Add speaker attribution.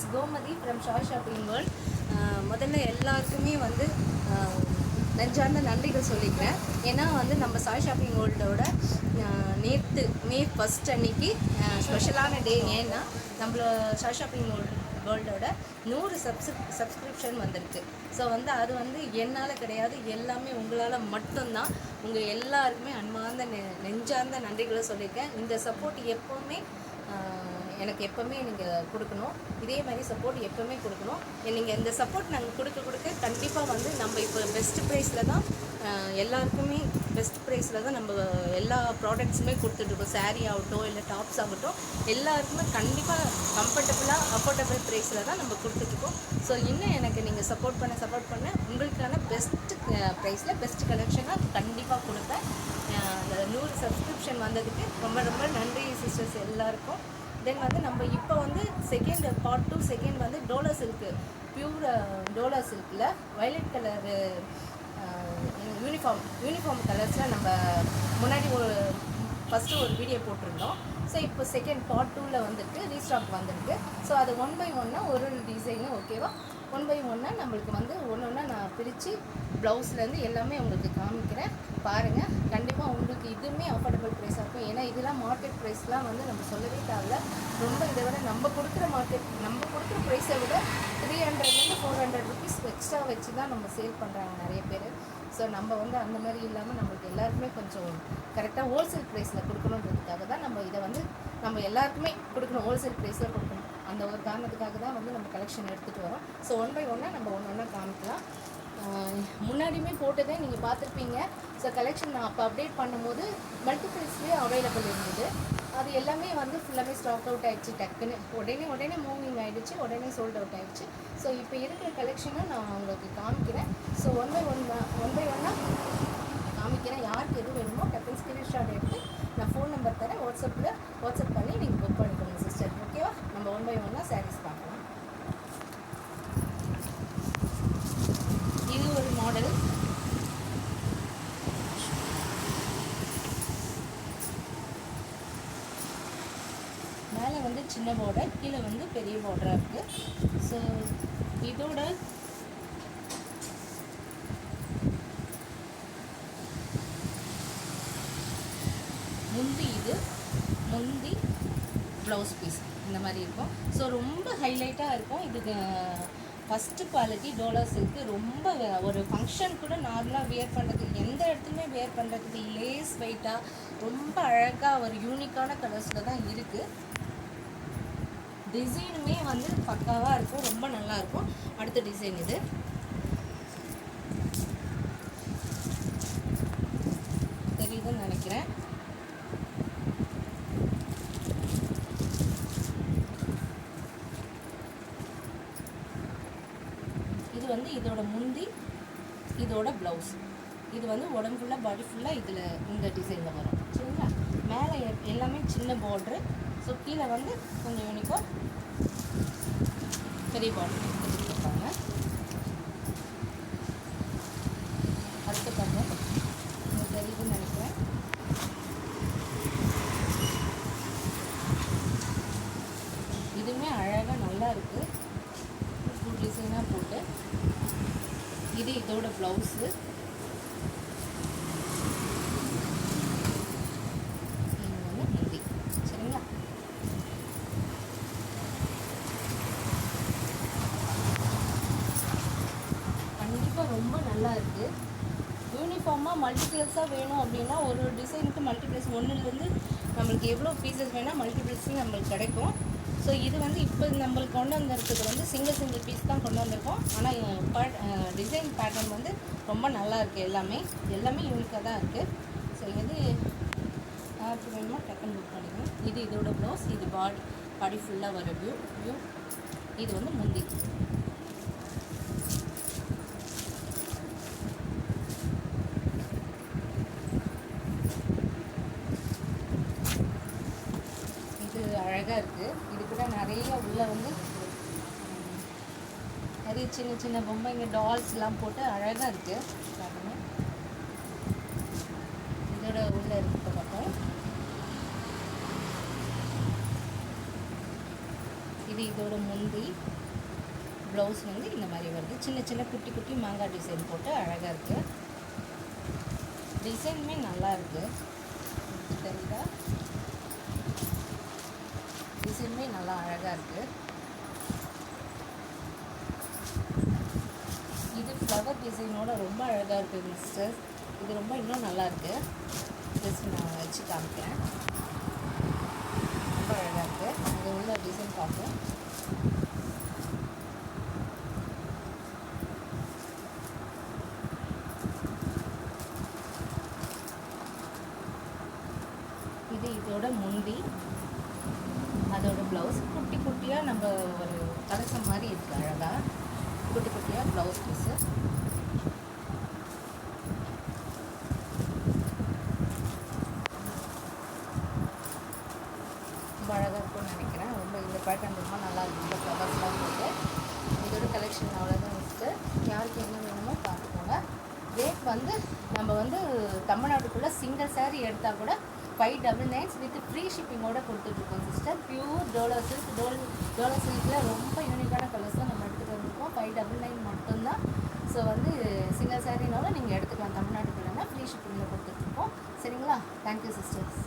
Speaker 1: It's Gomathi from ஷார் shopping world முதல்ல எல்லாருக்குமே வந்து நெஞ்சார்ந்த நன்றிகள் சொல்லிக்கிறேன். ஏன்னா வந்து நம்ம சாய் ஷாப்பிங் வேர்ல்டோட நேற்று மே ஃபஸ்ட் அன்னைக்கு ஸ்பெஷலான டே ஏன்னா நம்மள சாய் ஷாப்பிங் வேர்ல்டு வேர்ல்டோட நூறு சப்ஸ் சப்ஸ்கிரிப்ஷன் வந்திருக்கு. ஸோ வந்து அது வந்து என்னால் கிடையாது. எல்லாமே உங்களால் மட்டும்தான். உங்கள் எல்லாருக்குமே அன்பார்ந்த நெ நெஞ்சார்ந்த நன்றிகளை சொல்லியிருக்கேன் இந்த சப்போர்ட் எப்போவுமே எனக்கு எப்போவுமே நீங்கள் கொடுக்கணும். இதே மாதிரி சப்போர்ட் எப்போவுமே கொடுக்கணும். நீங்கள் இந்த சப்போர்ட் நாங்கள் கொடுக்க கொடுக்க கண்டிப்பாக வந்து நம்ம இப்போ பெஸ்ட் ப்ரைஸில் தான் எல்லாருக்குமே பெஸ்ட் ப்ரைஸில் தான் நம்ம எல்லா ப்ராடக்ட்ஸுமே கொடுத்துட்ருக்கோம் சாரீ ஆகட்டும் இல்லை டாப்ஸ் ஆகட்டும் எல்லாருக்குமே கண்டிப்பாக கம்ஃபர்டபுளாக அஃபோர்டபுள் ப்ரைஸில் தான் நம்ம கொடுத்துட்ருக்கோம் ஸோ இன்னும் எனக்கு நீங்கள் சப்போர்ட் பண்ண சப்போர்ட் பண்ண உங்களுக்கான பெஸ்ட் ப்ரைஸில் பெஸ்ட் கலெக்ஷனாக கண்டிப்பாக கொடுப்பேன். அந்த நூறு சப்ஸ்கிரிப்ஷன் வந்ததுக்கு ரொம்ப ரொம்ப நன்றி சிஸ்டர்ஸ் எல்லாருக்கும். தென் வந்து நம்ம இப்போ வந்து செகண்ட் பார்ட் டூ செகண்ட் வந்து டோலா சில்க்கு பியூர் டோலா சில்கில் வயலட் கலரு யூனிஃபார்ம் யூனிஃபார்ம் கலர்ஸில் நம்ம முன்னாடி ஒரு ஃபஸ்ட்டு ஒரு வீடியோ போட்டிருந்தோம். ஸோ இப்போ செகண்ட் பார்ட் டூவில் வந்துட்டு ரீஸ்டாக் வந்திருக்கு. ஸோ அது ஒன் பை ஒன்னாக ஒரு ஒரு டிசைனு ஓகேவா ஒன் பை ஒன்னாக நம்மளுக்கு வந்து ஒன்று ஒன்றா நான் பிரித்து ப்ளவுஸ்லேருந்து எல்லாமே உங்களுக்கு காமிக்கிறேன். பாருங்கள் கண்டிப்பாக உங்களுக்கு இதுவுமே அஃபோர்டபுள் ப்ரைஸாக இருக்கும் ஏன்னா இதெல்லாம் மார்க்கெட் ப்ரைஸ்லாம் வந்து நம்ம சொல்லவே தேவையில்ல. ரொம்ப இதை விட நம்ம கொடுக்குற மார்க்கெட் நம்ம கொடுக்குற ப்ரைஸை விட த்ரீ ஹண்ட்ரட்லேருந்து ஃபோர் ஹண்ட்ரட் ருபீஸ் எக்ஸ்ட்ரா வச்சு தான் நம்ம சேல் பண்ணுறாங்க நிறைய பேர். ஸோ நம்ம வந்து அந்த மாதிரி இல்லாமல் நம்மளுக்கு எல்லாருக்குமே கொஞ்சம் கரெக்டாக ஹோல்சேல் ப்ரைஸில் கொடுக்கணுன்றதுக்காக தான் நம்ம இதை வந்து நம்ம எல்லாருக்குமே கொடுக்கணும் ஹோல்சேல் ப்ரைஸில் கொடுக்கணும். அந்த ஒரு காரணத்துக்காக தான் வந்து நம்ம கலெக்ஷன் எடுத்துகிட்டு வரோம். ஸோ ஒன் பை ஒன்னாக நம்ம ஒன்று ஒன்றா காமிக்கலாம். முன்னாடியுமே போட்டதே நீங்கள் பார்த்துருப்பீங்க. ஸோ கலெக்ஷன் நான் அப்போ அப்டேட் பண்ணும்போது மல்டிபிள்ஸ்லேயே அவைலபிள் இருந்தது. அது எல்லாமே வந்து ஃபுல்லாமே ஸ்டாக் அவுட் ஆயிடுச்சு டக்குன்னு. உடனே உடனே மூவிங் ஆகிடுச்சு உடனே சோல்ட் அவுட் ஆகிடுச்சு ஸோ இப்போ இருக்கிற கலெக்ஷனும் நான் உங்களுக்கு காமிக்கிறேன். So one by one one by ஒன்னாக காமிக்கிறேன். யாருக்கு எது வேணுமோ டக்குன்னு ஸ்க்ரீன்ஷாட் எடுத்து நான் ஃபோன் நம்பர் தரேன். வாட்ஸ்அப்பில் வாட்ஸ்அப் பண்ணி நீங்கள் புக் பண்ணிக்கோங்க சிஸ்டர் ஓகேவா நம்ம ஒன் பை ஒன்னாக சாரீஸ் பார்க்கலாம் இது ஒரு மாடல் மேலே வந்து சின்ன பார்டர் கீழே வந்து பெரிய பார்டராக இருக்குது ஸோ இதோட முந்தி இது முந்தி ப்ளவுஸ் பீஸ் இந்த மாதிரி இருக்கும். ஸோ ரொம்ப ஹைலைட்டாக இருக்கும். இதுக்கு ஃபஸ்ட்டு குவாலிட்டி டோலா சில்க்கு ரொம்ப ஒரு ஃபங்க்ஷன் கூட நார்மலாக வியர் பண்ணுறதுக்கு எந்த இடத்துலையுமே வியர் பண்ணுறதுக்கு லேஸ் வெயிட்டாக ரொம்ப அழகாக ஒரு யூனிக்கான கலர்ஸில் தான் இருக்குது டிசைனுமே வந்து பக்காவாக இருக்கும். ரொம்ப நல்லா இருக்கும். அடுத்த டிசைன் இது. தெரியுதுன்னு நினைக்கிறேன். இது வந்து இதோட முந்தி இதோட ப்ளவுஸ் இது வந்து உடம்பு ஃபுல்லாக பாடி ஃபுல்லாக இதில் இந்த டிசைனில் வரும். சரிங்களா? மேலே எல்லாமே சின்ன பார்ட்ரு ஸோ கீழே வந்து கொஞ்சம் யூனிக்காக பெரிய பாட்டில் கொடுத்துருப்பாங்க அடுத்த பக்கம் தெரியுதுன்னு நினைக்கிறேன். இதுவுமே அழகாக நல்லா இருக்குது ஃபுட் டிசைனாக போட்டு. இது இதோட ப்ளவுஸு இது வந்து முந்தி சரிங்களா கண்டிப்பாக தான் இருக்குது யூனிஃபார்மாக மல்டிபிள்ஸாக வேணும் அப்படின்னா ஒரு ஒரு டிசைனுக்கு மல்டிபிள்ஸ் ஒன்றுலேருந்து நம்மளுக்கு எவ்வளோ பீசஸ் வேணால் மல்டிபிள்ஸும் நம்மளுக்கு கிடைக்கும். ஸோ இது வந்து இப்போ நம்மளுக்கு கொண்டு வந்திருக்கிறது வந்து சிங்கிள் சிங்கிள் பீஸ் தான் கொண்டு வந்திருக்கோம். ஆனால் டிசைன் பேட்டர்ன் வந்து ரொம்ப நல்லா இருக்குது எல்லாமே. எல்லாமே யூனிக்காக தான் இருக்குது ஸோ எது யாருக்கு வேணுமோ டக்குன்னு புக் பண்ணிக்கணும் இது இதோட ப்ளவுஸ் இது பாடி பாடி ஃபுல்லாக வர வியூ வியூ இது வந்து முந்தி இது அழகாக இருக்குது இது கூட நிறைய உள்ளே வந்து நிறைய சின்ன சின்ன பொம்மைங்க டால்ஸ்லாம் போட்டு அழகாக இருக்குது பாருங்க. இதோட உள்ள இருக்க பக்கம். இது இதோட முந்தி ப்ளவுஸ் வந்து இந்த மாதிரி வருது. சின்ன சின்ன குட்டி குட்டி மாங்காய் டிசைன் போட்டு அழகாக இருக்குது டிசைனுமே நல்லா இருக்குது தெரியுதா? எல்லாமே நல்லா அழகாக இருக்குது இது ஃப்ளவர் டிசைனோட ரொம்ப அழகாக இருக்குது மிஸ்டர் இது ரொம்ப இன்னும் நல்லா இருக்குது ஜஸ்ட் நான் வச்சு காமிக்கிறேன். ரொம்ப அழகாக இருக்குது இது உள்ள டிசைன் பார்ப்போம். இது இதோட முந்தி. அதோட ப்ளவுஸ் குட்டி குட்டியாக நம்ம ஒரு கலசம் மாதிரி இருக்குது அழகாக குட்டி குட்டியாக ப்ளவுஸ் பீஸு ரொம்ப அழகாக இருக்கும்னு நினைக்கிறேன். ரொம்ப இந்த பேட்டர்ன் ரொம்ப நல்லா இருக்கும் இந்த ஃப்ளவர்ஸ்லாம் போட்டு. இதோட கலெக்ஷன் அவ்வளோதான் வச்சுட்டு யாருக்கு என்ன வேணுமோ பார்த்துக்கோங்க. ரேட் வந்து நம்ம வந்து தமிழ்நாட்டுக்குள்ளே சிங்கிள் சேரீ எடுத்தால் கூட five double nines with free ஷிப்பிங்கோட கொடுத்துட்ருக்கோம் சிஸ்டர் பியூர் டோலோ சில்க் டோல் டோலோ சில்கில் ரொம்ப யூனிக்கான கலர்ஸ் தான் நம்ம எடுத்துகிட்டு வந்திருக்கோம். ஃபைவ் டபுள் நைன் மட்டும்தான். ஸோ வந்து சிங்கிள் சாரினாலும் நீங்கள் எடுத்துக்கலாம். தமிழ்நாட்டுக்குள்ளனா ஃப்ரீ ஷிப்பிங்கில் கொடுத்துட்ருக்கோம். சரிங்களா? Thank you sisters